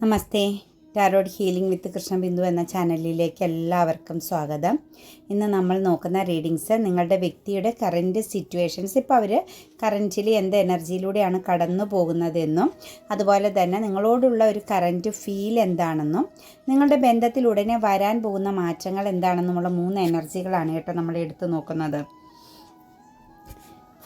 Namaste. Tarot healing with Krishna Bindu എന്ന ചാനലിലേക്ക് എല്ലാവർക്കും സ്വാഗതം. ഇന്ന് നമ്മൾ നോക്കുന്ന റീഡിങ്സ് നിങ്ങളുടെ വ്യക്തിയുടെ കറന്റ് സിറ്റുവേഷൻസ് ഇപ്പോൾ അവർ കറന്റിലി എന്ത് എനർജിയിലൂടെയാണ് കടന്നു പോകുന്നതെന്നും അതുപോലെ തന്നെ നിങ്ങളോടുള്ള ഒരു കറന്റ് ഫീൽ എന്താണെന്നും നിങ്ങളുടെ ബന്ധത്തിൽ ഉടനെ വരാൻ പോകുന്ന മാറ്റങ്ങൾ എന്താണെന്നുമുള്ള മൂന്ന് എനർജികളാണ് കേട്ടോ നമ്മൾ എടുത്തു നോക്കുന്നത്.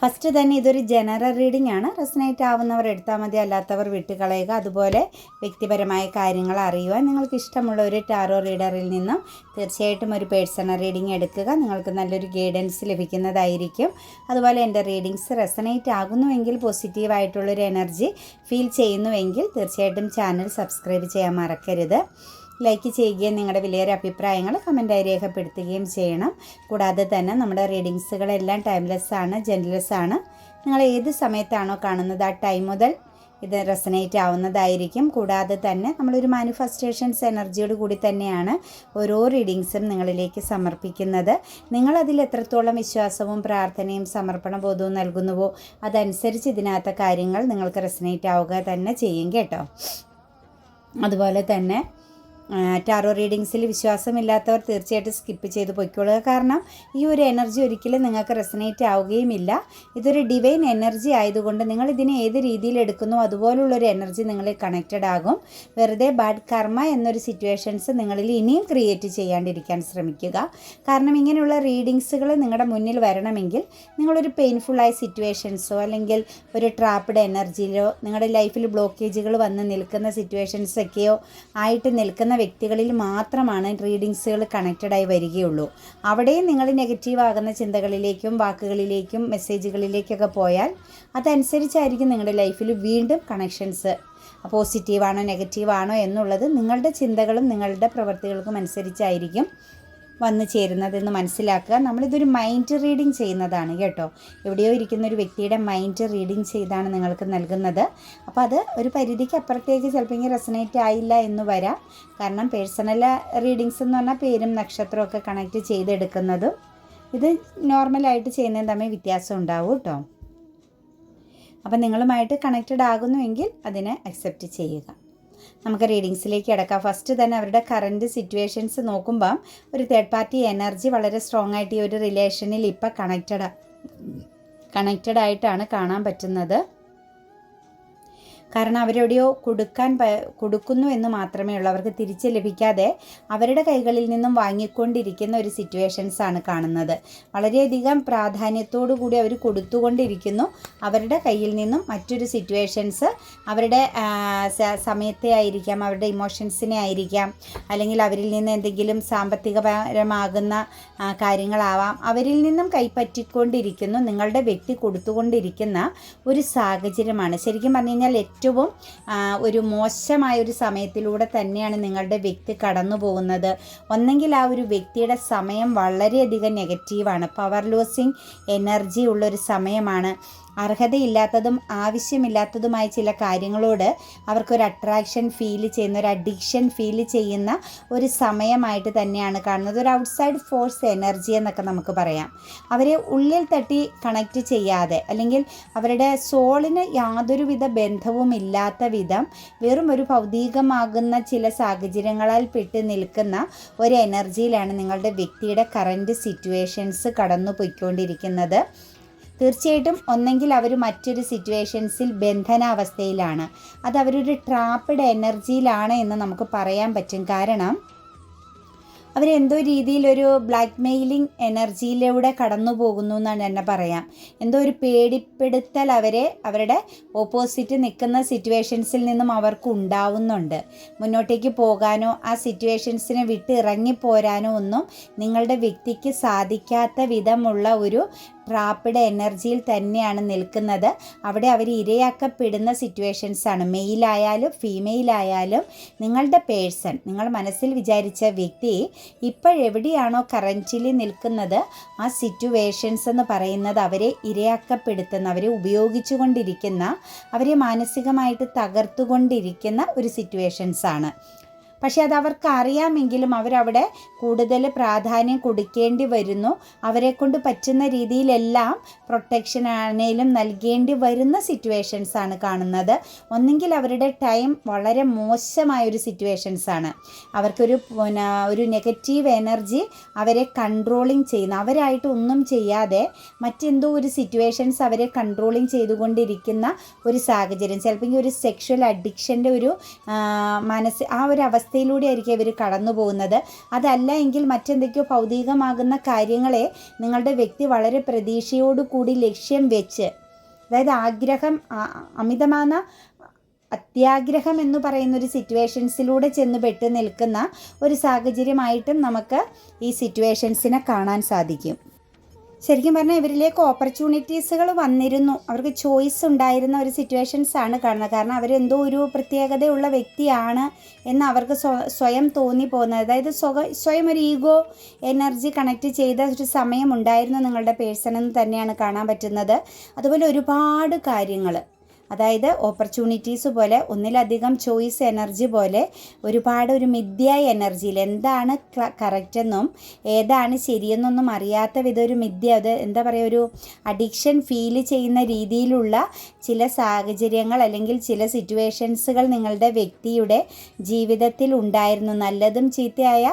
ഫസ്റ്റ് തന്നെ ഇതൊരു ജനറൽ റീഡിംഗ് ആണ്. റെസനേറ്റ് ആവുന്നവർ എടുത്താൽ മതി അല്ലാത്തവർ വിട്ടുകളയുക. അതുപോലെ വ്യക്തിപരമായ കാര്യങ്ങൾ അറിയുവാൻ നിങ്ങൾക്ക് ഇഷ്ടമുള്ള ഒരു ടാറോ റീഡറിൽ നിന്നും തീർച്ചയായിട്ടും ഒരു പേഴ്സണൽ റീഡിംഗ് എടുക്കുക. നിങ്ങൾക്ക് നല്ലൊരു ഗൈഡൻസ് ലഭിക്കുന്നതായിരിക്കും. അതുപോലെ എന്റെ റീഡിങ്സ് റെസനേറ്റ് ആകുന്നുവെങ്കിൽ പോസിറ്റീവായിട്ടുള്ളൊരു എനർജി ഫീൽ ചെയ്യുന്നുവെങ്കിൽ തീർച്ചയായിട്ടും ചാനൽ സബ്സ്ക്രൈബ് ചെയ്യാൻ മറക്കരുത്. ലൈക്ക് ചെയ്യുകയും നിങ്ങളുടെ വലിയൊരു അഭിപ്രായങ്ങൾ കമന്റായി രേഖപ്പെടുത്തുകയും ചെയ്യണം. കൂടാതെ തന്നെ നമ്മുടെ റീഡിങ്സുകളെല്ലാം ടൈംലെസ് ആണ് ജെൻലെസ് ആണ്. നിങ്ങൾ ഏത് സമയത്താണോ കാണുന്നത് ആ ടൈം മുതൽ ഇത് റെസനേറ്റ് ആവുന്നതായിരിക്കും. കൂടാതെ തന്നെ നമ്മളൊരു മാനിഫെസ്റ്റേഷൻസ് എനർജിയോട് കൂടി തന്നെയാണ് ഓരോ റീഡിങ്സും നിങ്ങളിലേക്ക് സമർപ്പിക്കുന്നത്. നിങ്ങളതിൽ എത്രത്തോളം വിശ്വാസവും പ്രാർത്ഥനയും സമർപ്പണ ബോധവും നൽകുന്നുവോ അതനുസരിച്ച് ഇതിനകത്ത കാര്യങ്ങൾ നിങ്ങൾക്ക് റെസനേറ്റ് ആവുക തന്നെ ചെയ്യും കേട്ടോ. അതുപോലെ തന്നെ ടാറോ റീഡിങ്സിൽ വിശ്വാസമില്ലാത്തവർ തീർച്ചയായിട്ടും സ്കിപ്പ് ചെയ്ത് പൊയ്ക്കൊള്ളുക കാരണം ഈ ഒരു എനർജി ഒരിക്കലും നിങ്ങൾക്ക് റെസനേറ്റ് ആവുകയുമില്ല. ഇതൊരു ഡിവൈൻ എനർജി ആയതുകൊണ്ട് നിങ്ങൾ ഇതിനെ ഏത് രീതിയിൽ എടുക്കുന്നു അതുപോലുള്ളൊരു എനർജി നിങ്ങളിൽ കണക്റ്റഡ് ആകും. വെറുതെ ബാഡ് കർമ്മ എന്നൊരു സിറ്റുവേഷൻസ് നിങ്ങളിൽ ഇനിയും ക്രിയേറ്റ് ചെയ്യാണ്ടിരിക്കാൻ ശ്രമിക്കുക. കാരണം ഇങ്ങനെയുള്ള റീഡിങ്സുകൾ നിങ്ങളുടെ മുന്നിൽ വരണമെങ്കിൽ നിങ്ങളൊരു പെയിൻഫുള്ളായ സിറ്റുവേഷൻസോ അല്ലെങ്കിൽ ഒരു ട്രാപ്പഡ് എനർജിയിലോ നിങ്ങളുടെ ലൈഫിൽ ബ്ലോക്കേജുകൾ വന്ന് നിൽക്കുന്ന സിറ്റുവേഷൻസൊക്കെയോ ആയിട്ട് നിൽക്കുന്ന വ്യക്തികളിൽ മാത്രമാണ് റീഡിങ്സുകൾ കണക്റ്റഡായി വരികയുള്ളൂ. അവിടെയും നിങ്ങൾ നെഗറ്റീവ് ആകുന്ന ചിന്തകളിലേക്കും വാക്കുകളിലേക്കും മെസ്സേജുകളിലേക്കൊക്കെ പോയാൽ അതനുസരിച്ചായിരിക്കും നിങ്ങളുടെ ലൈഫിൽ വീണ്ടും കണക്ഷൻസ് പോസിറ്റീവാണോ നെഗറ്റീവാണോ എന്നുള്ളത് നിങ്ങളുടെ ചിന്തകളും നിങ്ങളുടെ പ്രവൃത്തികൾക്കും അനുസരിച്ചായിരിക്കും. വന്നു ചേരുന്നതെന്ന് മനസ്സിലാക്കുക. നമ്മളിതൊരു മൈൻഡ് റീഡിങ് ചെയ്യുന്നതാണ് കേട്ടോ. എവിടെയോ ഇരിക്കുന്ന ഒരു വ്യക്തിയുടെ മൈൻഡ് റീഡിങ് ചെയ്താണ് നിങ്ങൾക്ക് നൽകുന്നത്. അപ്പോൾ അത് ഒരു പരിധിക്ക് അപ്പുറത്തേക്ക് ചിലപ്പോൾ റെസനേറ്റ് ആയില്ല എന്ന് വരാം. കാരണം പേഴ്സണൽ റീഡിങ്സ് എന്ന് പറഞ്ഞാൽ പേരും നക്ഷത്രമൊക്കെ കണക്റ്റ് ചെയ്തെടുക്കുന്നതും ഇത് നോർമലായിട്ട് ചെയ്യുന്നതും തമ്മിൽ വ്യത്യാസം ഉണ്ടാവും കേട്ടോ. അപ്പം നിങ്ങളുമായിട്ട് കണക്റ്റഡ് ആകുന്നുവെങ്കിൽ അതിനെ അക്സെപ്റ്റ് ചെയ്യുക. നമുക്ക് റീഡിങ്സിലേക്ക് കിടക്കാം. ഫസ്റ്റ് തന്നെ അവരുടെ കറന്റ് സിറ്റുവേഷൻസ് നോക്കുമ്പം ഒരു തേർഡ് പാർട്ടി എനർജി വളരെ സ്ട്രോങ് ആയിട്ട് ഈ ഒരു റിലേഷനിൽ ഇപ്പം കണക്റ്റഡ് കണക്റ്റഡ് ആയിട്ടാണ് കാണാൻ പറ്റുന്നത്. കാരണം അവരെവിടെയോ കൊടുക്കാൻ കൊടുക്കുന്നു എന്ന് മാത്രമേ ഉള്ളൂ. അവർക്ക് തിരിച്ച് ലഭിക്കാതെ അവരുടെ കൈകളിൽ നിന്നും വാങ്ങിക്കൊണ്ടിരിക്കുന്ന ഒരു സിറ്റുവേഷൻസ് ആണ് കാണുന്നത്. വളരെയധികം പ്രാധാന്യത്തോടു കൂടി അവർ കൊടുത്തുകൊണ്ടിരിക്കുന്നു. അവരുടെ കയ്യിൽ നിന്നും മറ്റൊരു സിറ്റുവേഷൻസ് അവരുടെ സമയത്തെ ആയിരിക്കാം അവരുടെ ഇമോഷൻസിനെ ആയിരിക്കാം അല്ലെങ്കിൽ അവരിൽ നിന്ന് എന്തെങ്കിലും സാമ്പത്തികപരമാകുന്ന കാര്യങ്ങളാവാം. അവരിൽ നിന്നും കൈപ്പറ്റിക്കൊണ്ടിരിക്കുന്നു നിങ്ങളുടെ വ്യക്തി കൊടുത്തുകൊണ്ടിരിക്കുന്ന ഒരു സാഹചര്യമാണ്. ശരിക്കും പറഞ്ഞു കഴിഞ്ഞാൽ ഏറ്റവും ഒരു മോശമായ ഒരു സമയത്തിലൂടെ തന്നെയാണ് നിങ്ങളുടെ വ്യക്തി കടന്നു പോകുന്നത്. ഒന്നെങ്കിൽ ആ ഒരു വ്യക്തിയുടെ സമയം വളരെയധികം നെഗറ്റീവാണ്. പവർ ലോസിങ് എനർജി ഉള്ളൊരു സമയമാണ്. അർഹതയില്ലാത്തതും ആവശ്യമില്ലാത്തതുമായ ചില കാര്യങ്ങളോട് അവർക്കൊരു അട്രാക്ഷൻ ഫീൽ ചെയ്യുന്ന ഒരു അഡിക്ഷൻ ഫീൽ ചെയ്യുന്ന ഒരു സമയമായിട്ട് തന്നെയാണ് കാണുന്നത്. ഒരു ഔട്ട്സൈഡ് ഫോഴ്സ് എനർജി എന്നൊക്കെ നമുക്ക് പറയാം. അവരെ ഉള്ളിൽ തട്ടി കണക്റ്റ് ചെയ്യാതെ അല്ലെങ്കിൽ അവരുടെ സോളിന് യാതൊരുവിധ ബന്ധവും ഇല്ലാത്ത വിധം വെറും ഒരു ഭൗതികമാകുന്ന ചില സാഹചര്യങ്ങളാൽ പെട്ട് നിൽക്കുന്ന ഒരു എനർജിയിലാണ് നിങ്ങളുടെ വ്യക്തിയുടെ കറന്റ് സിറ്റുവേഷൻസ് കടന്നു പോയിക്കൊണ്ടിരിക്കുന്നത് തീർച്ചയായിട്ടും ഒന്നെങ്കിൽ അവർ മറ്റൊരു സിറ്റുവേഷൻസിൽ ബന്ധനാവസ്ഥയിലാണ്. അത് അവരൊരു ട്രാപ്പിഡ് എനർജിയിലാണ് എന്ന് നമുക്ക് പറയാൻ പറ്റും. കാരണം അവരെന്തോ രീതിയിലൊരു ബ്ലാക്ക് മെയിലിംഗ് എനർജിയിലൂടെ കടന്നു പോകുന്നു എന്നാണ് എന്നെ പറയാം. എന്തോ ഒരു പേടിപ്പെടുത്തൽ അവരെ അവരുടെ ഓപ്പോസിറ്റ് നിൽക്കുന്ന സിറ്റുവേഷൻസിൽ നിന്നും അവർക്ക് ഉണ്ടാവുന്നുണ്ട്. മുന്നോട്ടേക്ക് പോകാനോ ആ സിറ്റുവേഷൻസിനെ വിട്ട് ഇറങ്ങിപ്പോരാനോ ഒന്നും നിങ്ങളുടെ വ്യക്തിക്ക് സാധിക്കാത്ത വിധമുള്ള ഒരു ട്രാപ്പിഡ് എനർജിയിൽ തന്നെയാണ് നിൽക്കുന്നത്. അവിടെ അവർ ഇരയാക്കപ്പെടുന്ന സിറ്റുവേഷൻസാണ് മെയിലായാലും ഫീമെയിലായാലും നിങ്ങളുടെ പേഴ്സൺ നിങ്ങൾ മനസ്സിൽ വിചാരിച്ച വ്യക്തി ഇപ്പോഴെവിടെയാണോ കറന്റിലി നിൽക്കുന്നത് ആ സിറ്റുവേഷൻസ് എന്ന് പറയുന്നത് അവരെ ഇരയാക്കപ്പെടുത്തുന്ന അവരെ ഉപയോഗിച്ചുകൊണ്ടിരിക്കുന്ന അവരെ മാനസികമായിട്ട് തകർത്തുകൊണ്ടിരിക്കുന്ന ഒരു സിറ്റുവേഷൻസാണ് പക്ഷേ അത് അവർക്ക് അറിയാമെങ്കിലും അവരവിടെ കൂടുതൽ പ്രാധാന്യം കൊടുക്കേണ്ടി വരുന്നു. അവരെ കൊണ്ട് പറ്റുന്ന രീതിയിലെല്ലാം പ്രൊട്ടക്ഷൻ ആണേലും നൽകേണ്ടി വരുന്ന സിറ്റുവേഷൻസ് ആണ് കാണുന്നത്. ഒന്നെങ്കിൽ അവരുടെ ടൈം വളരെ മോശമായ ഒരു സിറ്റുവേഷൻസ് ആണ്. അവർക്കൊരു പിന്നെ ഒരു നെഗറ്റീവ് എനർജി അവരെ കൺട്രോളിങ് ചെയ്യുന്നു. അവരായിട്ട് ഒന്നും ചെയ്യാതെ മറ്റെന്തോ ഒരു സിറ്റുവേഷൻസ് അവരെ കൺട്രോളിങ് ചെയ്തുകൊണ്ടിരിക്കുന്ന ഒരു സാഹചര്യം. ചിലപ്പോൾ ഒരു സെക്ഷൽ അഡിക്ഷന്റെ ഒരു മനസ്സ് ആ ഒരു അവസ്ഥയിലൂടെ ആയിരിക്കും ഇവർ കടന്നു പോകുന്നത്. അതല്ല എങ്കിൽ മറ്റെന്തൊക്കെയോ ഭൗതികമാകുന്ന കാര്യങ്ങളെ നിങ്ങളുടെ വ്യക്തി വളരെ പ്രതീക്ഷയോടുകൂടി ലക്ഷ്യം വെച്ച് അതായത് ആഗ്രഹം അമിതമാണ് അത്യാഗ്രഹം എന്ന് പറയുന്ന ഒരു സിറ്റുവേഷൻസിലൂടെ ചെന്ന് പെട്ട് നിൽക്കുന്ന ഒരു സാഹചര്യമായിട്ടും നമുക്ക് ഈ സിറ്റുവേഷൻസിനെ കാണാൻ സാധിക്കും. ശരിക്കും പറഞ്ഞാൽ ഇവരിലേക്ക് ഓപ്പർച്യൂണിറ്റീസുകൾ വന്നിരുന്നു. അവർക്ക് ചോയ്സ് ഉണ്ടായിരുന്ന ഒരു സിറ്റുവേഷൻസ് ആണ് കാണുന്നത്. കാരണം അവരെന്തോ ഒരു പ്രത്യേകതയുള്ള വ്യക്തിയാണ് എന്ന് അവർക്ക് സ്വ- സ്വയം തോന്നി പോകുന്നത്. അതായത് സ്വയം ഒരു ഈഗോ എനർജി കണക്ട് ചെയ്ത ഒരു സമയം ഉണ്ടായിരുന്നു നിങ്ങളുടെ പേഴ്സൺ എന്ന് തന്നെയാണ് കാണാൻ പറ്റുന്നത്. അതുപോലെ ഒരുപാട് കാര്യങ്ങൾ അതായത് ഓപ്പർച്യൂണിറ്റീസ് പോലെ ഒന്നിലധികം ചോയ്സ് എനർജി പോലെ ഒരുപാട് ഒരു മിഥ്യായ എനർജിയിൽ എന്താണ് കറക്റ്റ് എന്നും ഏതാണ് ശരിയെന്നൊന്നും അറിയാത്ത വിധം ഒരു മിഥ്യ അത് എന്താ പറയുക ഒരു അഡിക്ഷൻ ഫീൽ ചെയ്യുന്ന രീതിയിലുള്ള ചില സാഹചര്യങ്ങൾ അല്ലെങ്കിൽ ചില സിറ്റുവേഷൻസുകൾ നിങ്ങളുടെ വ്യക്തിയുടെ ജീവിതത്തിൽ ഉണ്ടായിരുന്നു. നല്ലതും ചീത്തയായ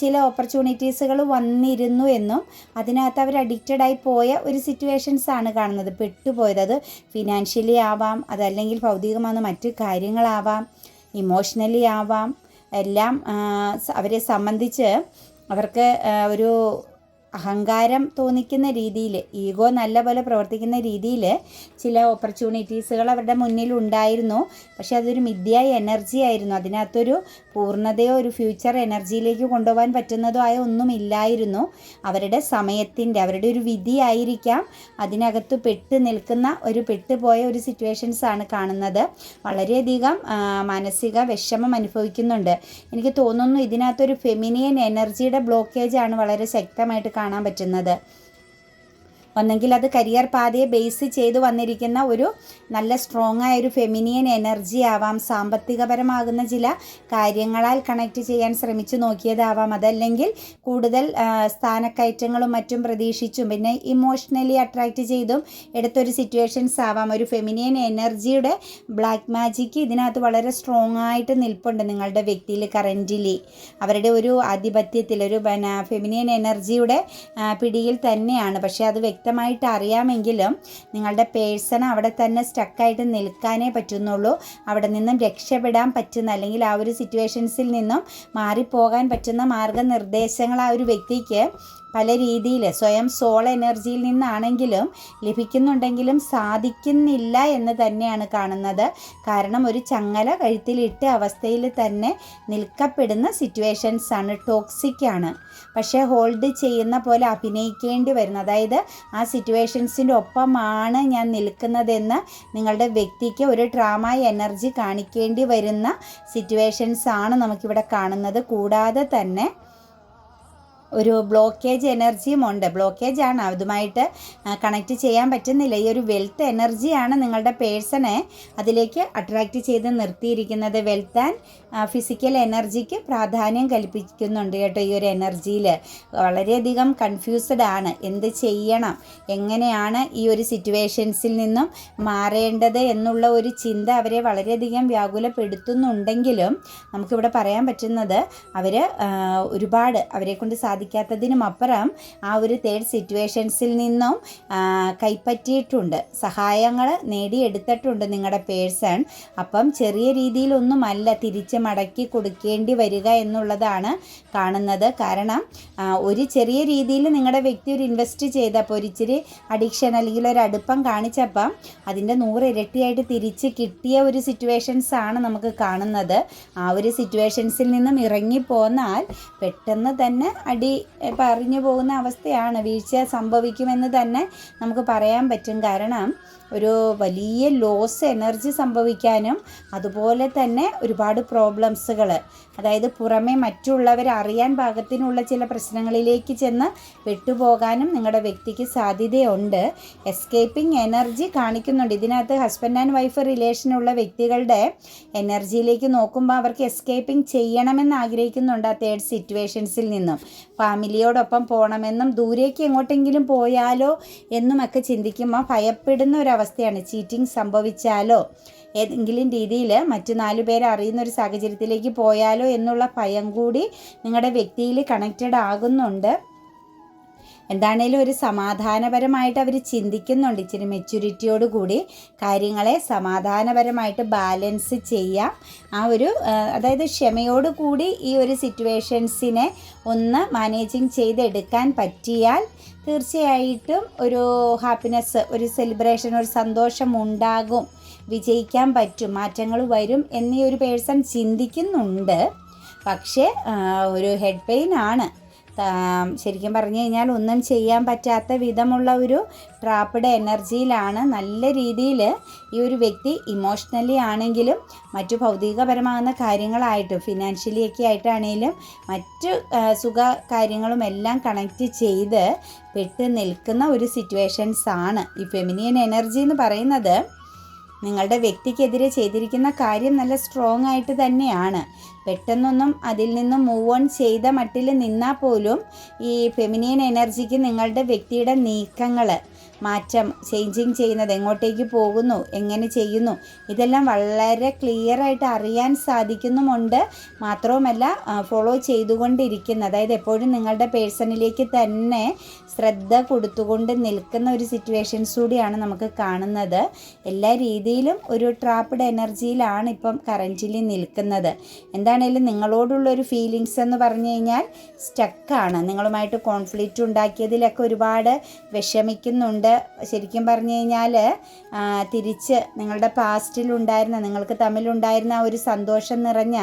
ചില ഓപ്പർച്യൂണിറ്റീസുകൾ വന്നിരുന്നു എന്നും അതിനകത്ത് അവർ അഡിക്റ്റഡായി പോയ ഒരു സിറ്റുവേഷൻസ് ആണ് കാണുന്നത്. പെട്ടുപോയത്. അത് ഫിനാൻഷ്യലി ആവാം അതല്ലെങ്കിൽ ഭൗതികമായ മറ്റ് കാര്യങ്ങളാവാം ഇമോഷണലി ആവാം എല്ലാം അവരെ സംബന്ധിച്ച് അവർക്ക് ഒരു അഹങ്കാരം തോന്നിക്കുന്ന രീതിയിൽ ഈഗോ നല്ല പോലെ പ്രവർത്തിക്കുന്ന രീതിയിൽ ചില ഓപ്പർച്യൂണിറ്റീസുകൾ അവരുടെ മുന്നിൽ ഉണ്ടായിരുന്നു. പക്ഷെ അതൊരു മിഥ്യായ എനർജി ആയിരുന്നു. അതിനകത്തൊരു പൂർണതയോ ഒരു ഫ്യൂച്ചർ എനർജിയിലേക്ക് കൊണ്ടുപോകാൻ പറ്റുന്നതോ ആയ ഒന്നുമില്ലായിരുന്നു. അവരുടെ സമയത്തിന്റെ അവരുടെ ഒരു വിധിയായിരിക്കാം അതിനകത്ത് പെട്ട് നിൽക്കുന്ന ഒരു പെട്ടുപോയ ഒരു സിറ്റുവേഷൻസ് ആണ് കാണുന്നത്. വളരെയധികം മാനസിക വിഷമം അനുഭവിക്കുന്നുണ്ട്. എനിക്ക് തോന്നുന്നു ഇതിനകത്തൊരു ഫെമിനിയൻ എനർജിയുടെ ബ്ലോക്കേജ് ആണ് വളരെ ശക്തമായിട്ട് കാണാൻ പറ്റുന്നത്. ഒന്നെങ്കിൽ അത് കരിയർ പാതയെ ബേസ് ചെയ്ത് വന്നിരിക്കുന്ന ഒരു നല്ല സ്ട്രോങ് ആയ ഒരു ഫെമിനിയൻ എനർജി ആവാം. സാമ്പത്തികപരമാകുന്ന ചില കാര്യങ്ങളാൽ കണക്ട് ചെയ്യാൻ ശ്രമിച്ചു നോക്കിയതാവാം. അതല്ലെങ്കിൽ കൂടുതൽ സ്ഥാനക്കയറ്റങ്ങളും മറ്റും പ്രതീക്ഷിച്ചും പിന്നെ ഇമോഷണലി അട്രാക്റ്റ് ചെയ്തും എടുത്തൊരു സിറ്റുവേഷൻസ് ആവാം. ഒരു ഫെമിനിയൻ എനർജിയുടെ ബ്ലാക്ക് മാജിക്ക് ഇതിനകത്ത് വളരെ സ്ട്രോങ് ആയിട്ട് നിൽപ്പുണ്ട് നിങ്ങളുടെ വ്യക്തിയിൽ കറന്റിലി അവരുടെ ഒരു ആധിപത്യത്തിൽ ഒരു ഫെമിനിയൻ എനർജിയുടെ പിടിയിൽ തന്നെയാണ്. പക്ഷേ അത് വ്യക്തമായിട്ട് അറിയാമെങ്കിലും നിങ്ങളുടെ പേഴ്സൺ അവിടെ തന്നെ സ്റ്റക്കായിട്ട് നിൽക്കാനേ പറ്റുന്നുള്ളൂ. അവിടെ നിന്നും രക്ഷപ്പെടാൻ പറ്റുന്ന അല്ലെങ്കിൽ ആ ഒരു സിറ്റുവേഷൻസിൽ നിന്നും മാറിപ്പോകാൻ പറ്റുന്ന മാർഗനിർദ്ദേശങ്ങൾ ആ ഒരു വ്യക്തിക്ക് പല രീതിയിൽ സ്വയം സോൾ എനർജിയിൽ നിന്നാണെങ്കിലും ലഭിക്കുന്നുണ്ടെങ്കിലും സാധിക്കുന്നില്ല എന്ന് തന്നെയാണ് കാണുന്നത്. കാരണം ഒരു ചങ്ങല കഴുത്തിലിട്ട അവസ്ഥയിൽ തന്നെ നിൽക്കപ്പെടുന്ന സിറ്റുവേഷൻസ് ആണ് ടോക്സിക് ആണ് പക്ഷേ ഹോൾഡ് ചെയ്യുന്ന പോലെ അഭിനയിക്കേണ്ടി വരുന്നത് അതായത് ആ സിറ്റുവേഷൻസിന്റെ ഒപ്പമാണ് ഞാൻ നിൽക്കുന്നതെന്ന് നിങ്ങളുടെ വ്യക്തിക്ക് ഒരു ട്രാമ എനർജി കാണിക്കേണ്ടി വരുന്ന സിറ്റുവേഷൻസ് ആണ് നമുക്കിവിടെ കാണുന്നത്. കൂടാതെ തന്നെ ഒരു ബ്ലോക്കേജ് എനർജിയും ഉണ്ട്. ബ്ലോക്കേജ് ആണ്. അതുമായിട്ട് കണക്റ്റ് ചെയ്യാൻ പറ്റുന്നില്ല. ഈ ഒരു വെൽത്ത് എനർജിയാണ് നിങ്ങളുടെ പേഴ്സണെ അതിലേക്ക് അട്രാക്റ്റ് ചെയ്ത് നിർത്തിയിരിക്കുന്നത്. വെൽത്ത് ആൻഡ് ഫിസിക്കൽ എനർജിക്ക് പ്രാധാന്യം കൽപ്പിക്കുന്നുണ്ട് കേട്ടോ ഈ ഒരു എനർജിയിൽ വളരെയധികം കൺഫ്യൂസ്ഡ് ആണ്. എന്ത് ചെയ്യണം? എങ്ങനെയാണ് ഈ ഒരു സിറ്റുവേഷൻസിൽ നിന്നും മാറേണ്ടത് എന്നുള്ള ഒരു ചിന്ത അവരെ വളരെയധികം വ്യാകുലപ്പെടുത്തുന്നുണ്ടെങ്കിലും നമുക്കിവിടെ പറയാൻ പറ്റുന്നത് അവർ ഒരുപാട് അവരെ കൊണ്ട് സാധിക്കാത്തതിനും അപ്പുറം ആ ഒരു തേർഡ് സിറ്റുവേഷൻസിൽ നിന്നും കൈപ്പറ്റിയിട്ടുണ്ട്. സഹായങ്ങൾ നേടിയെടുത്തിട്ടുണ്ട് നിങ്ങളുടെ പേഴ്സൺ അപ്പം ചെറിയ രീതിയിലൊന്നുമല്ല തിരിച്ച് മടക്കി കൊടുക്കേണ്ടി വരിക എന്നുള്ളതാണ് കാണുന്നത്. കാരണം ഒരു ചെറിയ രീതിയിൽ നിങ്ങളുടെ വ്യക്തി ഒരു ഇൻവെസ്റ്റ് ചെയ്തപ്പോൾ ഒരിച്ചിരി അഡിക്ഷൻ അല്ലെങ്കിൽ ഒരു അടുപ്പം കാണിച്ചപ്പം അതിന്റെ നൂറ് ഇരട്ടിയായിട്ട് തിരിച്ച് കിട്ടിയ ഒരു സിറ്റുവേഷൻസ് ആണ് നമുക്ക് കാണുന്നത്. ആ ഒരു സിറ്റുവേഷൻസിൽ നിന്നും ഇറങ്ങിപ്പോന്നാൽ പെട്ടെന്ന് തന്നെ അടി പറഞ്ഞു പോകുന്ന അവസ്ഥയാണ് വീഴ്ച സംഭവിക്കുമെന്ന് തന്നെ നമുക്ക് പറയാൻ പറ്റും. കാരണം ഒരു വലിയ ലോസ് എനർജി സംഭവിക്കാനും അതുപോലെ തന്നെ ഒരുപാട് പ്രോബ്ലംസുകൾ അതായത് പുറമെ മറ്റുള്ളവർ അറിയാൻ പാകത്തിനുള്ള ചില പ്രശ്നങ്ങളിലേക്ക് ചെന്ന് പെട്ടുപോകാനും നിങ്ങളുടെ വ്യക്തിക്ക് സാധ്യതയുണ്ട്. എസ്കേപ്പിംഗ് എനർജി കാണിക്കുന്നുണ്ട്. ഇതിനകത്ത് ഹസ്ബൻഡ് ആൻഡ് വൈഫ് റിലേഷനുള്ള വ്യക്തികളുടെ എനർജിയിലേക്ക് നോക്കുമ്പോൾ അവർക്ക് എസ്കേപ്പിംഗ് ചെയ്യണമെന്ന് ആഗ്രഹിക്കുന്നുണ്ട് ആ തേർഡ് സിറ്റുവേഷൻസിൽ നിന്നും. ഫാമിലിയോടൊപ്പം പോകണമെന്നും ദൂരേക്ക് എങ്ങോട്ടെങ്കിലും പോയാലോ എന്നുമൊക്കെ ചിന്തിക്കുമ്പോൾ ഭയപ്പെടുന്ന ഒരവസ്ഥയാണ് ചീറ്റിംഗ് സംഭവിച്ചാലോ? ഏതെങ്കിലും രീതിയിൽ മറ്റു നാലു പേരെ അറിയുന്ന ഒരു സാഹചര്യത്തിലേക്ക് പോയാലോ എന്നുള്ള ഭയം കൂടി നിങ്ങളുടെ വ്യക്തിയിൽ കണക്റ്റഡ് ആകുന്നുണ്ട്. എന്താണേലും ഒരു സമാധാനപരമായിട്ട് അവർ ചിന്തിക്കുന്നുണ്ട്. ഇച്ചിരി മെച്യൂരിറ്റിയോട് കൂടി കാര്യങ്ങളെ സമാധാനപരമായിട്ട് ബാലൻസ് ചെയ്യാം. ആ ഒരു അതായത് ക്ഷമയോട് കൂടി ഈ ഒരു സിറ്റുവേഷൻസിനെ ഒന്ന് മാനേജിങ് ചെയ്തെടുക്കാൻ പറ്റിയാൽ തീർച്ചയായിട്ടും ഒരു ഹാപ്പിനെസ് ഒരു സെലിബ്രേഷൻ ഒരു സന്തോഷം ഉണ്ടാകും. വിജയിക്കാൻ പറ്റും മാറ്റങ്ങൾ വരും എന്നീ ഒരു പേഴ്സൺ ചിന്തിക്കുന്നുണ്ട്. പക്ഷേ ഒരു ഹെഡ് പെയിൻ ആണ്. ശരിക്കും പറഞ്ഞു കഴിഞ്ഞാൽ ഒന്നും ചെയ്യാൻ പറ്റാത്ത വിധമുള്ള ഒരു ട്രാപ്പഡ് എനർജിയിലാണ് നല്ല രീതിയിൽ ഈ ഒരു വ്യക്തി ഇമോഷണലി ആണെങ്കിലും മറ്റു ഭൗതികപരമാകുന്ന കാര്യങ്ങളായിട്ടും ഫിനാൻഷ്യലി ഒക്കെ ആയിട്ടാണെങ്കിലും മറ്റു സുഖ കാര്യങ്ങളും എല്ലാം കണക്റ്റ് ചെയ്ത് പെട്ട് നിൽക്കുന്ന ഒരു സിറ്റുവേഷൻസ് ആണ് ഈ ഫെമിനിയൻ എനർജി എന്ന് പറയുന്നത്. നിങ്ങളുടെ വ്യക്തിക്കെതിരെ ചെയ്തിരിക്കുന്ന കാര്യം നല്ല സ്ട്രോങ് ആയിട്ട് തന്നെയാണ്. പെട്ടെന്നൊന്നും അതിൽ നിന്നും മൂവ് ഓൺ ചെയ്ത മട്ടിൽ നിന്നാൽ പോലും ഈ ഫെമിനിയൻ എനർജിക്ക് നിങ്ങളുടെ വ്യക്തിയുടെ നീക്കങ്ങൾ മാറ്റം ചേഞ്ചിങ് ചെയ്യുന്നത് എങ്ങോട്ടേക്ക് പോകുന്നു എങ്ങനെ ചെയ്യുന്നു ഇതെല്ലാം വളരെ ക്ലിയർ ആയിട്ട് അറിയാൻ സാധിക്കുന്നുമുണ്ട്. മാത്രവുമല്ല ഫോളോ ചെയ്തുകൊണ്ടിരിക്കുന്ന. അതായത് എപ്പോഴും നിങ്ങളുടെ പേഴ്സണിലേക്ക് തന്നെ ശ്രദ്ധ കൊടുത്തുകൊണ്ട് നിൽക്കുന്ന ഒരു സിറ്റുവേഷൻസ് കൂടിയാണ് നമുക്ക് കാണുന്നത്. എല്ലാ രീതിയിലും ഒരു ട്രാപ്പഡ് എനർജിയിലാണ് ഇപ്പം കറന്റിലി നിൽക്കുന്നത്. എന്താണേലും നിങ്ങളോടുള്ള ഒരു ഫീലിങ്സ് എന്ന് പറഞ്ഞു കഴിഞ്ഞാൽ സ്റ്റക്കാണ് നിങ്ങളുമായിട്ട് കോൺഫ്ലിക്റ്റ് ഉണ്ടാക്കിയതിലൊക്കെ ഒരുപാട് വിഷമിക്കുന്നുണ്ട്. ശരിക്കും പറഞ്ഞു കഴിഞ്ഞാൽ തിരിച്ച് നിങ്ങളുടെ പാസ്റ്റിൽ ഉണ്ടായിരുന്ന നിങ്ങൾക്ക് തമ്മിലുണ്ടായിരുന്ന ഒരു സന്തോഷം നിറഞ്ഞ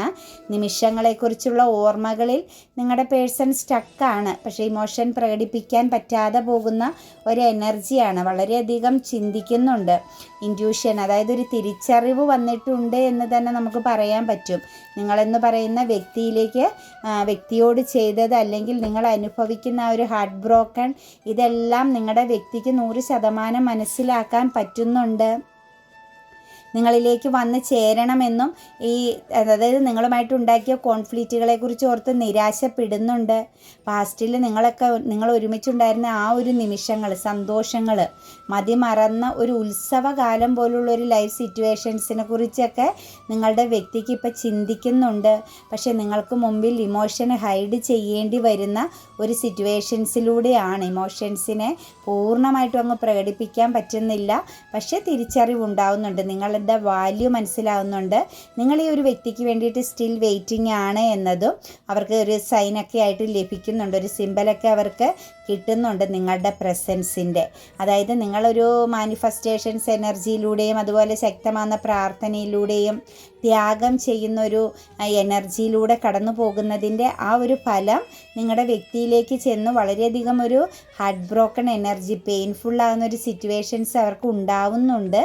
നിമിഷങ്ങളെക്കുറിച്ചുള്ള ഓർമ്മകളിൽ നിങ്ങളുടെ പേഴ്സൺ സ്റ്റക്കാണ്. പക്ഷേ ഇമോഷൻ പ്രകടിപ്പിക്കാൻ പറ്റാതെ പോകുന്ന ഒരു എനർജിയാണ്. വളരെയധികം ചിന്തിക്കുന്നുണ്ട്. ഇന്റ്യൂഷൻ അതായത് ഒരു തിരിച്ചറിവ് വന്നിട്ടുണ്ട് എന്ന് തന്നെ നമുക്ക് പറയാൻ പറ്റും. നിങ്ങളെന്ന് പറയുന്ന വ്യക്തിയിലേക്ക് വ്യക്തിയോട് ചെയ്തത് അല്ലെങ്കിൽ നിങ്ങൾ അനുഭവിക്കുന്ന ആ ഒരു ഹാർട്ട് ബ്രോക്കൺ ഇതെല്ലാം നിങ്ങളുടെ വ്യക്തിക്ക് നൂറ് ശതമാനം മനസ്സിലാക്കാൻ പറ്റുന്നുണ്ട്. നിങ്ങളിലേക്ക് വന്ന് ചേരണമെന്നും ഈ അതായത് നിങ്ങളുമായിട്ട് ഉണ്ടാക്കിയ കോൺഫ്ലിക്റ്റുകളെ കുറിച്ച് ഓർത്ത് നിരാശപ്പെടുന്നുണ്ട്. പാസ്റ്റിൽ നിങ്ങളൊക്കെ നിങ്ങൾ ഒരുമിച്ചുണ്ടായിരുന്ന ആ ഒരു നിമിഷങ്ങൾ സന്തോഷങ്ങൾ മതിമറന്ന ഒരു ഉത്സവകാലം പോലുള്ള ഒരു ലൈഫ് സിറ്റുവേഷൻസിനെ കുറിച്ചൊക്കെ നിങ്ങളുടെ വ്യക്തിക്ക് ഇപ്പം ചിന്തിക്കുന്നുണ്ട്. പക്ഷേ നിങ്ങൾക്ക് മുമ്പിൽ ഇമോഷൻ ഹൈഡ് ചെയ്യേണ്ടി വരുന്ന ഒരു സിറ്റുവേഷൻസിലൂടെയാണ് ഇമോഷൻസിനെ പൂർണമായിട്ടും അങ്ങ് പ്രകടിപ്പിക്കാൻ പറ്റുന്നില്ല. പക്ഷേ തിരിച്ചറിവുണ്ടാവുന്നുണ്ട്. നിങ്ങളുടെ വാല്യൂ മനസ്സിലാവുന്നുണ്ട്. നിങ്ങൾ ഈ ഒരു വ്യക്തിക്ക് വേണ്ടിയിട്ട് സ്റ്റിൽ വെയിറ്റിംഗ് ആണ് എന്നതും അവർക്ക് ഒരു സൈനൊക്കെ ആയിട്ട് ലഭിക്കുന്നുണ്ട്. ഒരു സിമ്പലൊക്കെ അവർക്ക് കിട്ടുന്നുണ്ട് നിങ്ങളുടെ പ്രസൻസിന്റെ അതായത് നിങ്ങളൊരു മാനിഫെസ്റ്റേഷൻസ് എനർജിയിലൂടെയും അതുപോലെ ശക്തമാകുന്ന പ്രാർത്ഥനയിലൂടെയും ത്യാഗം ചെയ്യുന്ന ഒരു എനർജിയിലൂടെ കടന്നു പോകുന്നതിന്റെ ആ ഒരു ഫലം നിങ്ങളുടെ വ്യക്തിയിലേക്ക് ചെന്ന് വളരെയധികം ഒരു ഹാർട്ട് ബ്രോക്കൺ എനർജി പെയിൻഫുള്ളാകുന്ന ഒരു സിറ്റുവേഷൻസ് അവർക്ക് ഉണ്ടാവുന്നുണ്ട്.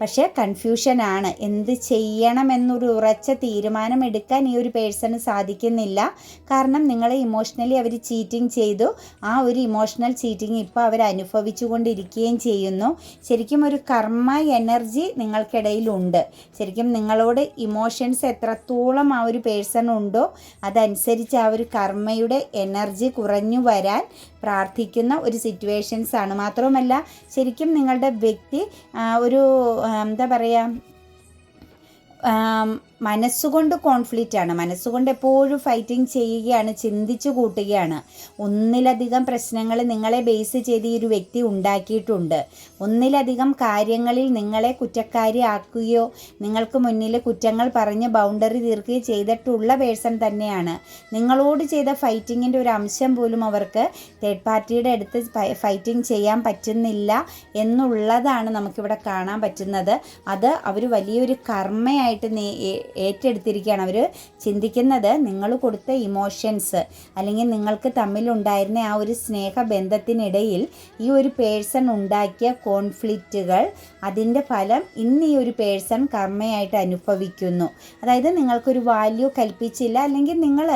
പക്ഷേ കൺഫ്യൂഷനാണ്. എന്ത് ചെയ്യണമെന്നൊരു ഉറച്ച തീരുമാനം എടുക്കാൻ ഈ ഒരു പേഴ്സണ് സാധിക്കുന്നില്ല. കാരണം നിങ്ങളെ ഇമോഷണലി അവർ ചീറ്റിംഗ് ചെയ്തു. ആ ഒരു ഇമോഷണൽ ചീറ്റിംഗ് ഇപ്പോൾ അവർ അനുഭവിച്ചു കൊണ്ടിരിക്കുകയും ചെയ്യുന്നു. ശരിക്കും ഒരു കർമ്മ എനർജി നിങ്ങൾക്കിടയിലുണ്ട്. ശരിക്കും നിങ്ങളോട് ഇമോഷൻസ് എത്രത്തോളം ആ ഒരു പേഴ്സൺ ഉണ്ടോ അതനുസരിച്ച് ആ ഒരു കർമ്മയുടെ എനർജി കുറഞ്ഞു വരാൻ പ്രാർത്ഥിക്കുന്ന ഒരു സിറ്റുവേഷൻസ് ആണ് മാത്രവുമല്ല ശരിക്കും നിങ്ങളുടെ വ്യക്തി ഒരു എന്താ പറയുക മനസ്സുകൊണ്ട് കോൺഫ്ലിക്റ്റ് ആണ്. മനസ്സുകൊണ്ട് എപ്പോഴും ഫൈറ്റിംഗ് ചെയ്യുകയാണ് ചിന്തിച്ചു കൂട്ടുകയാണ്. ഒന്നിലധികം പ്രശ്നങ്ങൾ നിങ്ങളെ ബേസ് ചെയ്ത് ഈ ഒരു വ്യക്തി ഉണ്ടാക്കിയിട്ടുണ്ട്. ഒന്നിലധികം കാര്യങ്ങളിൽ നിങ്ങളെ കുറ്റക്കാരി ആക്കുകയോ നിങ്ങൾക്ക് മുന്നിൽ കുറ്റങ്ങൾ പറഞ്ഞ് ബൗണ്ടറി തീർക്കുകയോ ചെയ്തിട്ടുള്ള പേഴ്സൺ തന്നെയാണ്. നിങ്ങളോട് ചെയ്ത ഫൈറ്റിങ്ങിന്റെ ഒരു അംശം പോലും അവർക്ക് തേർഡ് പാർട്ടിയുടെ അടുത്ത് ഫൈറ്റിംഗ് ചെയ്യാൻ പറ്റുന്നില്ല എന്നുള്ളതാണ് നമുക്കിവിടെ കാണാൻ പറ്റുന്നത്. അത് അവർ വലിയൊരു കർമ്മയായിട്ട് ഏറ്റെടുത്തിരിക്കുകയാണ്. അവർ ചിന്തിക്കുന്നത് നിങ്ങൾ കൊടുത്ത ഇമോഷൻസ് അല്ലെങ്കിൽ നിങ്ങൾക്ക് തമ്മിലുണ്ടായിരുന്ന ആ ഒരു സ്നേഹബന്ധത്തിനിടയിൽ ഈ ഒരു പേഴ്സൺ ഉണ്ടാക്കിയ കോൺഫ്ലിക്റ്റുകൾ അതിന്റെ ഫലം ഇന്ന് ഈ ഒരു പേഴ്സൺ കർമ്മയായിട്ട് അനുഭവിക്കുന്നു. അതായത് നിങ്ങൾക്കൊരു വാല്യൂ കൽപ്പിച്ചില്ല അല്ലെങ്കിൽ നിങ്ങൾ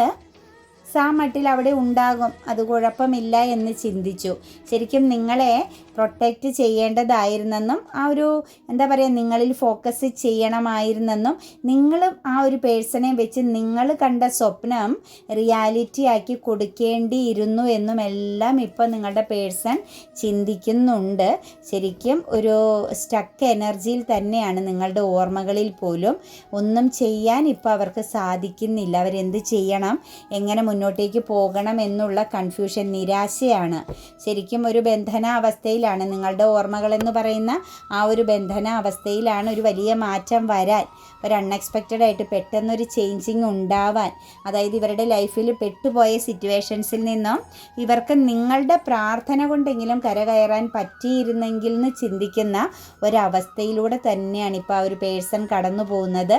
സാ മട്ടിൽ അവിടെ ഉണ്ടാകും. അത് കുഴപ്പമില്ല എന്ന് ചിന്തിച്ചു. ശരിക്കും നിങ്ങളെ പ്രൊട്ടക്റ്റ് ചെയ്യേണ്ടതായിരുന്നെന്നും ആ ഒരു എന്താ പറയുക നിങ്ങളിൽ ഫോക്കസ് ചെയ്യണമായിരുന്നെന്നും നിങ്ങൾ ആ ഒരു പേഴ്സണെ വെച്ച് നിങ്ങൾ കണ്ട സ്വപ്നം റിയാലിറ്റി ആക്കി കൊടുക്കേണ്ടിയിരുന്നു എന്നും എല്ലാം ഇപ്പോൾ നിങ്ങളുടെ പേഴ്സൺ ചിന്തിക്കുന്നുണ്ട്. ശരിക്കും ഒരു സ്റ്റക്ക് എനർജിയിൽ തന്നെയാണ് നിങ്ങളുടെ ഓർമ്മകളിൽ പോലും ഒന്നും ചെയ്യാൻ ഇപ്പോൾ അവർക്ക് സാധിക്കുന്നില്ല. അവരെന്ത് ചെയ്യണം? എങ്ങനെ മുന്നോട്ടേക്ക് പോകണം എന്നുള്ള കൺഫ്യൂഷൻ നിരാശയാണ്. ശരിക്കും ഒരു ബന്ധനാവസ്ഥയിലാണ് നിങ്ങളുടെ ഓർമ്മകളെന്ന് പറയുന്ന ആ ഒരു ബന്ധനാവസ്ഥയിലാണ് ഒരു വലിയ മാറ്റം വരാൻ. ഒരു അൺഎക്സ്പെക്റ്റഡ് ആയിട്ട് പെട്ടെന്നൊരു ചേഞ്ചിങ് ഉണ്ടാവാൻ. അതായത് ഇവരുടെ ലൈഫിൽ പെട്ടുപോയ സിറ്റുവേഷൻസിൽ നിന്നും ഇവർക്ക് നിങ്ങളുടെ പ്രാർത്ഥന കൊണ്ടെങ്കിലും കരകയറാൻ പറ്റിയിരുന്നെങ്കിൽ എന്ന് ചിന്തിക്കുന്ന ഒരവസ്ഥയിലൂടെ തന്നെയാണ് ഇപ്പോൾ ആ ഒരു പേഴ്സൺ കടന്നു പോകുന്നത്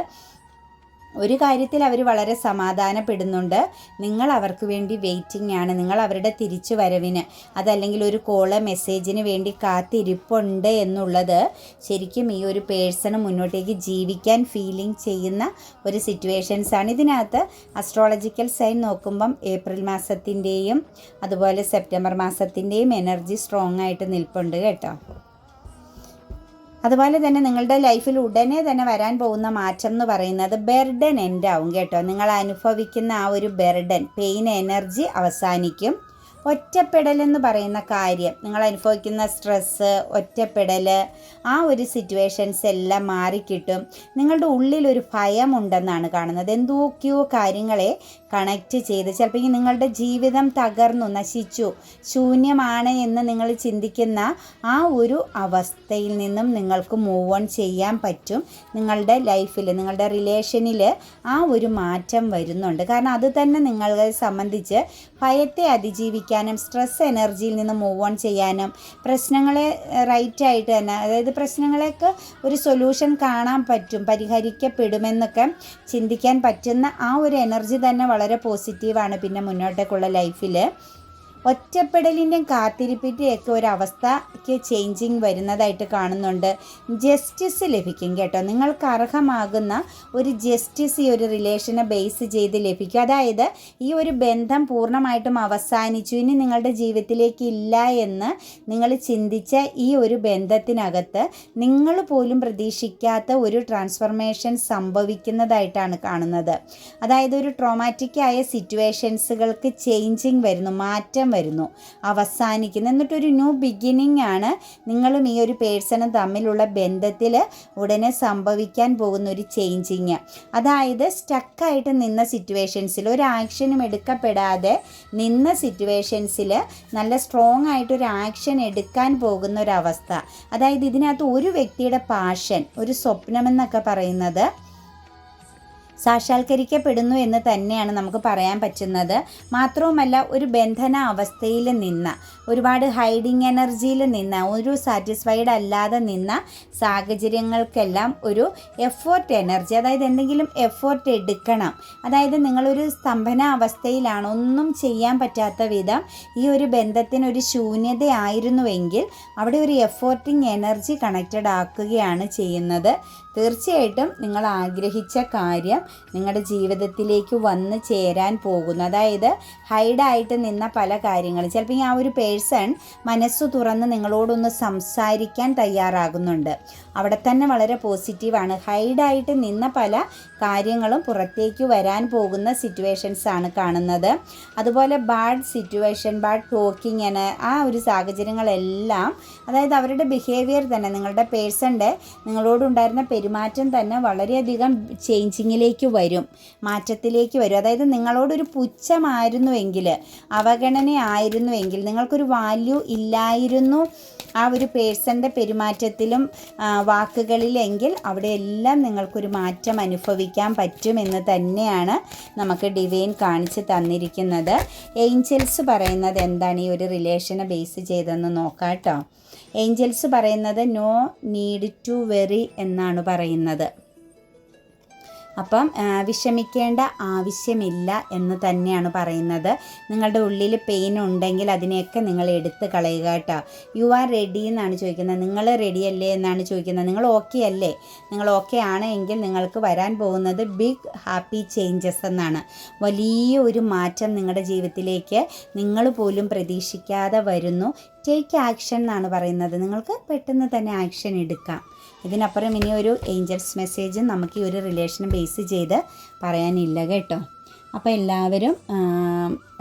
ഒരു കാര്യത്തിൽ അവർ വളരെ സമാധാനപ്പെടുന്നുണ്ട്. നിങ്ങൾ അവർക്ക് വേണ്ടി വെയിറ്റിംഗ് ആണ്. നിങ്ങൾ അവരുടെ തിരിച്ചു വരവിന് അതല്ലെങ്കിൽ ഒരു കോൾ മെസ്സേജിന് വേണ്ടി കാത്തിരിപ്പുണ്ട് എന്നുള്ളത് ശരിക്കും ഈ ഒരു പേഴ്സണ് മുന്നോട്ടേക്ക് ജീവിക്കാൻ ഫീലിംഗ് ചെയ്യുന്ന ഒരു സിറ്റുവേഷൻസ് ആണ്. ഇതിനകത്ത് അസ്ട്രോളജിക്കൽ സൈൻ നോക്കുമ്പം ഏപ്രിൽ മാസത്തിന്റെയും അതുപോലെ സെപ്റ്റംബർ മാസത്തിന്റെയും എനർജി സ്ട്രോങ് ആയിട്ട് നിൽപ്പുണ്ട് കേട്ടോ. അതുപോലെ തന്നെ നിങ്ങളുടെ ലൈഫിൽ ഉടനെ തന്നെ വരാൻ പോകുന്ന മാറ്റം എന്ന് പറയുന്നത് ബെർഡൻ എൻഡ് ആവും കേട്ടോ. നിങ്ങൾ അനുഭവിക്കുന്ന ആ ഒരു ബെർഡൻ പെയിൻ എനർജി അവസാനിക്കും. ഒറ്റപ്പെടൽ എന്ന് പറയുന്ന കാര്യം നിങ്ങൾ അനുഭവിക്കുന്ന സ്ട്രെസ്സ് ഒറ്റപ്പെടൽ ആ ഒരു സിറ്റുവേഷൻസ് എല്ലാം മാറിക്കിട്ടും. നിങ്ങളുടെ ഉള്ളിൽ ഉള്ളിലൊരു ഭയമുണ്ടെന്നാണ് കാണുന്നത്. എന്തൊക്കെയോ കാര്യങ്ങളെ കണക്റ്റ് ചെയ്ത്. ചിലപ്പോൾ നിങ്ങളുടെ ജീവിതം തകർന്നു നശിച്ചു ശൂന്യമാണ് എന്ന് നിങ്ങൾ ചിന്തിക്കുന്ന ആ ഒരു അവസ്ഥയിൽ നിന്നും നിങ്ങൾക്ക് മൂവ് ഓൺ ചെയ്യാൻ പറ്റും. നിങ്ങളുടെ ലൈഫിൽ നിങ്ങളുടെ റിലേഷനിൽ ആ ഒരു മാറ്റം വരുന്നുണ്ട്. കാരണം അത് തന്നെ നിങ്ങളെ സംബന്ധിച്ച് ഭയത്തെ അതിജീവിക്കാനും സ്ട്രെസ് എനർജിയിൽ നിന്ന് മൂവ് ഓൺ ചെയ്യാനും പ്രശ്നങ്ങളെ റൈറ്റ് ആയിട്ട് തന്നെ അതായത് പ്രശ്നങ്ങളെയൊക്കെ ഒരു സൊല്യൂഷൻ കാണാൻ പറ്റും പരിഹരിക്കപ്പെടുമെന്നൊക്കെ ചിന്തിക്കാൻ പറ്റുന്ന ആ ഒരു എനർജി തന്നെ വളരെ പോസിറ്റീവാണ് പിന്നെ മുന്നോട്ടേക്കുള്ള ലൈഫിൽ ഒറ്റപ്പെടലിന്റെയും കാത്തിരിപ്പിന്റെയൊക്കെ ഒരു അവസ്ഥയ്ക്ക് ചേഞ്ചിങ് വരുന്നതായിട്ട് കാണുന്നുണ്ട്. ജസ്റ്റിസ് ലഭിക്കും കേട്ടോ. നിങ്ങൾക്ക് അർഹമാകുന്ന ഒരു ജസ്റ്റിസ് ഈ ഒരു റിലേഷനെ ബേസ് ചെയ്ത് ലഭിക്കും. അതായത് ഈ ഒരു ബന്ധം പൂർണമായിട്ടും അവസാനിച്ചു. ഇനി നിങ്ങളുടെ ജീവിതത്തിലേക്ക് ഇല്ല എന്ന് നിങ്ങൾ ചിന്തിച്ച ഈ ഒരു ബന്ധത്തിനകത്ത് നിങ്ങൾ പോലും പ്രതീക്ഷിക്കാത്ത ഒരു ട്രാൻസ്ഫർമേഷൻ സംഭവിക്കുന്നതായിട്ടാണ് കാണുന്നത്. അതായത് ഒരു ട്രോമാറ്റിക് ആയ സിറ്റുവേഷൻസുകൾക്ക് ചേഞ്ചിങ് വരുന്നു. മാറ്റം വരുന്നു. അവസാനിക്കുന്നു. എന്നിട്ടൊരു ന്യൂ ബിഗിനിങ് ആണ്. നിങ്ങളും ഈ ഒരു പേഴ്സണും തമ്മിലുള്ള ബന്ധത്തിൽ ഉടനെ സംഭവിക്കാൻ പോകുന്ന ഒരു ചേഞ്ചിങ് അതായത് സ്റ്റക്കായിട്ട് നിന്ന സിറ്റുവേഷൻസിൽ ഒരു ആക്ഷനും എടുക്കപ്പെടാതെ നിന്ന സിറ്റുവേഷൻസിൽ നല്ല സ്ട്രോങ് ആയിട്ട് ഒരു ആക്ഷൻ എടുക്കാൻ പോകുന്ന ഒരവസ്ഥ അതായത് ഇതിനകത്ത് ഒരു വ്യക്തിയുടെ പാഷൻ ഒരു സ്വപ്നമെന്നൊക്കെ പറയുന്നത് സാക്ഷാത്കരിക്കപ്പെടുന്നു എന്ന് തന്നെയാണ് നമുക്ക് പറയാൻ പറ്റുന്നത്. മാത്രവുമല്ല ഒരു ബന്ധന അവസ്ഥയിൽ നിന്ന ഒരുപാട് ഹൈഡിങ് എനർജിയിൽ നിന്ന ഒരു സാറ്റിസ്ഫൈഡ് അല്ലാതെ നിന്ന സാഹചര്യങ്ങൾക്കെല്ലാം ഒരു എഫോർട്ട് എനർജി അതായത് എന്തെങ്കിലും എഫോർട്ട് എടുക്കണം. അതായത് നിങ്ങളൊരു സ്തംഭന അവസ്ഥയിലാണ് ഒന്നും ചെയ്യാൻ പറ്റാത്ത വിധം ഈ ഒരു ബന്ധത്തിന് ഒരു ശൂന്യതയായിരുന്നുവെങ്കിൽ അവിടെ ഒരു എഫേർട്ടിങ് എനർജി കണക്റ്റഡ് ആക്കുകയാണ് ചെയ്യുന്നത്. തീർച്ചയായിട്ടും നിങ്ങൾ ആഗ്രഹിച്ച കാര്യം നിങ്ങളുടെ ജീവിതത്തിലേക്ക് വന്ന് ചേരാൻ പോകുന്നു. അതായത് ഹൈഡായിട്ട് നിന്ന പല കാര്യങ്ങളും. ചിലപ്പോൾ ആ ഒരു പേഴ്സൺ മനസ്സ് തുറന്ന് നിങ്ങളോടൊന്ന് സംസാരിക്കാൻ തയ്യാറാകുന്നുണ്ട്. അവിടെ തന്നെ വളരെ പോസിറ്റീവാണ് ഹൈഡായിട്ട് നിന്ന പല കാര്യങ്ങളും പുറത്തേക്ക് വരാൻ പോകുന്ന സിറ്റുവേഷൻസ് ആണ് കാണുന്നത്. അതുപോലെ ബാഡ് സിറ്റുവേഷൻ ബാഡ് ടോക്കിങ് എന്ന ആ ഒരു സാഹചര്യങ്ങളെല്ലാം അതായത് അവരുടെ ബിഹേവിയർ തന്നെ നിങ്ങളുടെ പേഴ്സന്റെ നിങ്ങളോടുണ്ടായിരുന്ന പെരുമാറ്റം തന്നെ വളരെയധികം ചേഞ്ചിങ്ങിലേക്ക് വരും മാറ്റത്തിലേക്ക് വരും. അതായത് നിങ്ങളോടൊരു പുച്ഛമായിരുന്നുവെങ്കിൽ അവഗണനയായിരുന്നുവെങ്കിൽ നിങ്ങൾക്കൊരു വാല്യൂ ഇല്ലായിരുന്നു ആ ഒരു പേഴ്സന്റെ പെരുമാറ്റത്തിലും വാക്കുകളിലെങ്കിൽ അവിടെയെല്ലാം നിങ്ങൾക്കൊരു മാറ്റം അനുഭവിക്കാൻ പറ്റുമെന്ന് തന്നെയാണ് നമുക്ക് ഡിവൈൻ കാണിച്ച് തന്നിരിക്കുന്നത്. ഏഞ്ചൽസ് പറയുന്നത് എന്താണ് ഈ ഒരു റിലേഷനെ ബേസ് ചെയ്തെന്ന് നോക്കാം കേട്ടോ ഏഞ്ചൽസ് പറയുന്നത് നോ നീഡ് ടു വെറി എന്നാണ് പറയുന്നത്. അപ്പം വിഷമിക്കേണ്ട ആവശ്യമില്ല എന്ന് തന്നെയാണ് പറയുന്നത്. നിങ്ങളുടെ ഉള്ളിൽ പെയിൻ ഉണ്ടെങ്കിൽ അതിനെയൊക്കെ നിങ്ങൾ എടുത്ത് കളയുക കേട്ടോ. യു ആർ റെഡി എന്നാണ് ചോദിക്കുന്നത്. നിങ്ങൾ റെഡി അല്ലേ എന്നാണ് ചോദിക്കുന്നത്. നിങ്ങൾ ഓക്കെ അല്ലേ? നിങ്ങൾ ഓക്കെ ആണ് എങ്കിൽ നിങ്ങൾക്ക് വരാൻ പോകുന്നത് ബിഗ് ഹാപ്പി ചേഞ്ചസ് എന്നാണ്. വലിയ ഒരു മാറ്റം നിങ്ങളുടെ ജീവിതത്തിലേക്ക് നിങ്ങൾ പോലും പ്രതീക്ഷിക്കാതെ വരുന്നു. ടേക്ക് ആക്ഷൻ എന്നാണ് പറയുന്നത്. നിങ്ങൾക്ക് പെട്ടെന്ന് തന്നെ ആക്ഷൻ എടുക്കാം. ഇതിനപ്പുറം ഇനി ഒരു ഏഞ്ചൽസ് മെസ്സേജ് നമുക്ക് ഈ ഒരു റിലേഷൻ ബേസ് ചെയ്ത് പറയാനില്ല കേട്ടോ. അപ്പോൾ എല്ലാവരും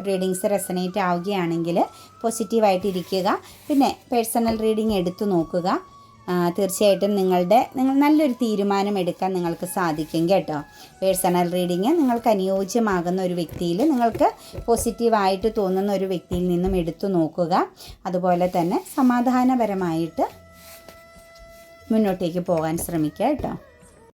റീഡിങ്സ് റെസനേറ്റ് ആവുകയാണെങ്കിൽ പോസിറ്റീവായിട്ട് ഇരിക്കുക. പിന്നെ പേഴ്സണൽ റീഡിങ് എടുത്തു നോക്കുക. തീർച്ചയായിട്ടും നിങ്ങളുടെ നിങ്ങൾ നല്ലൊരു തീരുമാനം എടുക്കാൻ നിങ്ങൾക്ക് സാധിക്കും കേട്ടോ. പേഴ്സണൽ റീഡിങ് നിങ്ങൾക്ക് അനുയോജ്യമാകുന്ന ഒരു വ്യക്തിയിൽ നിങ്ങൾക്ക് പോസിറ്റീവായിട്ട് തോന്നുന്ന ഒരു വ്യക്തിയിൽ നിന്നും എടുത്തു നോക്കുക. അതുപോലെ തന്നെ സമാധാനപരമായിട്ട് മുന്നോട്ടേക്ക് പോകാൻ ശ്രമിക്കുക കേട്ടോ.